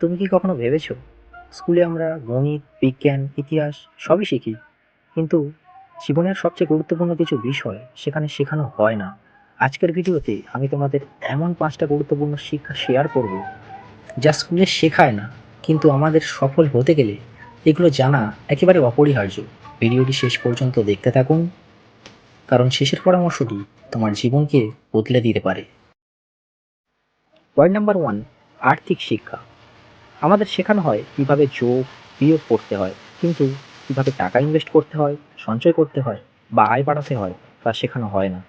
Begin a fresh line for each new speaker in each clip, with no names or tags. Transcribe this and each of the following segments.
তুমি কি কখনো ভেবেছো? স্কুলে আমরা গণিত, বিজ্ঞান, ইতিহাস সবই শিখি। কিন্তু জীবনের সবচেয়ে গুরুত্বপূর্ণ কিছু বিষয় সেখানে শেখানো হয় না। আজকের ভিডিওতে আমি তোমাদের এমন পাঁচটা গুরুত্বপূর্ণ শিক্ষা শেয়ার করব যা স্কুলে শেখায় না, কিন্তু আমাদের সফল হতে গেলে এগুলো জানা একেবারে অপরিহার্য। ভিডিওটি শেষ পর্যন্ত দেখতে থাকুন, কারণ শেষের পরামর্শটি তোমার জীবনকে বদলে দিতে পারে। পয়েন্ট নাম্বার ওয়ান আর্থিক শিক্ষা। আমাদের শেখানো হয় কীভাবে যোগ বিয়োগ করতে হয়, কিন্তু কীভাবে টাকা ইনভেস্ট করতে হয়, সঞ্চয় করতে হয় বা আয় বাড়াতে হয় তা শেখানো হয় না।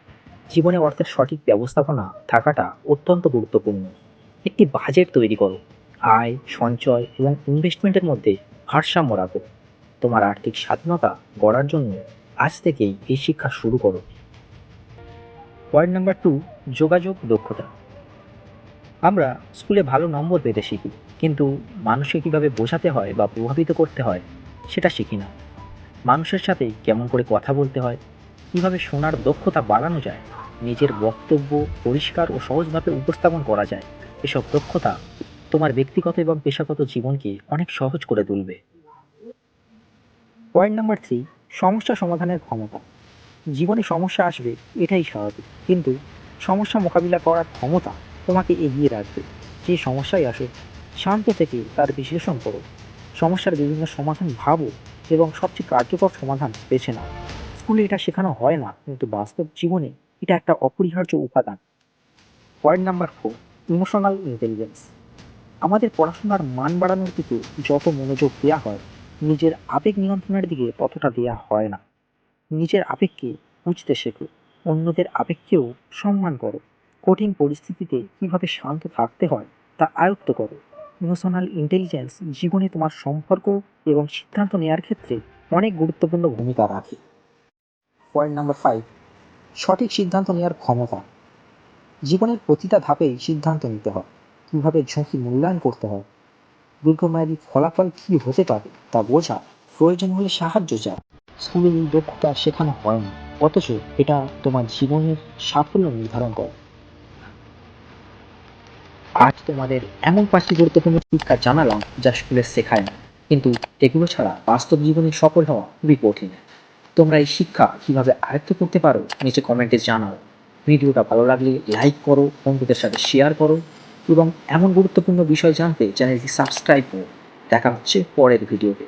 জীবনে অর্থের সঠিক ব্যবস্থাপনা থাকাটা অত্যন্ত গুরুত্বপূর্ণ। একটি বাজেট তৈরি করো, আয়, সঞ্চয় এবং ইনভেস্টমেন্টের মধ্যে ভারসাম্য রাখো। তোমার আর্থিক স্বাধীনতা গড়ার জন্য আজ থেকেই এই শিক্ষা শুরু করো। পয়েন্ট নাম্বার টু যোগাযোগ দক্ষতা। আমরা স্কুলে ভালো নম্বর পেতে শিখি। কিন্তু মানুষকে কীভাবে বোঝাতে হয় বা প্রভাবিত করতে হয়, সেটা শিখি না। মানুষের সাথে কেমন করে কথা বলতে হয়, কীভাবে শোনার দক্ষতা বাড়ানো যায়, নিজের বক্তব্য পরিষ্কার ও সহজভাবে উপস্থাপন করা যায়, এসব দক্ষতা তোমার ব্যক্তিগত এবং পেশাগত জীবনকে অনেক সহজ করে তুলবে। পয়েন্ট নাম্বার থ্রি, সমস্যা সমাধানের ক্ষমতা। জীবনে সমস্যা আসবে, এটাই স্বাভাবিক। কিন্তু সমস্যা মোকাবিলা করার ক্ষমতা তোমাকে এগিয়ে রাখবে। যে সমস্যাই আসুক শান্ত থেকে তার বিশ্লেষণ করো সমস্যার বিভিন্ন সমাধান ভাবো এবং সবচেয়ে কার্যকর সমাধান বেছে নাও। স্কুলে এটা শেখানো হয় না, কিন্তু বাস্তব জীবনে এটা একটা অপরিহার্য উপাদান। Point number four emotional intelligence আমাদের পড়াশোনার মান বাড়ানোর দিকে যত মনোযোগ দেওয়া হয়, নিজের আবেগ নিয়ন্ত্রণের দিকে ততটা দেওয়া হয় না। নিজের আবেগকে বুঝতে শেখো, অন্যদের আবেগকেও সম্মান করো। কঠিন পরিস্থিতিতে কীভাবে শান্ত থাকতে হয় তা আয়ত্ত করো। ইমোশনাল ইন্টেলিজেন্স জীবনে তোমার সম্পর্ক এবং সিদ্ধান্ত নেওয়ার ক্ষেত্রে অনেক গুরুত্বপূর্ণ ভূমিকা রাখে। পয়েন্ট নাম্বার ফাইভ সঠিক সিদ্ধান্ত নেওয়ার ক্ষমতা। জীবনের প্রতিটা ধাপেই সিদ্ধান্ত নিতে হয়। কীভাবে ঝুঁকি মূল্যায়ন করতে হয়? দীর্ঘমেয়াদী ফলাফল কী হতে পারে তা বোঝা প্রয়োজন হলে সাহায্য চায় স্কুলে এই দক্ষতা শেখানো হয় না অথচ এটা তোমার জীবনের সাফল্য নির্ধারণ করে। আজ তোমাদের এমন পাঁচটি গুরুত্বপূর্ণ শিক্ষা জানালাম যা স্কুলে শেখায় না। কিন্তু এগুলো ছাড়া বাস্তব জীবনে সফল হওয়া খুবই কঠিন। তোমরা এই শিক্ষা কীভাবে আয়ত্ত করতে পারো নিচে কমেন্টে জানাও। ভিডিওটা ভালো লাগলে লাইক করো, বন্ধুদের সাথে শেয়ার করো এবং এমন গুরুত্বপূর্ণ বিষয় জানতে চ্যানেলটি সাবস্ক্রাইব করো। দেখা হচ্ছে পরের ভিডিওতে।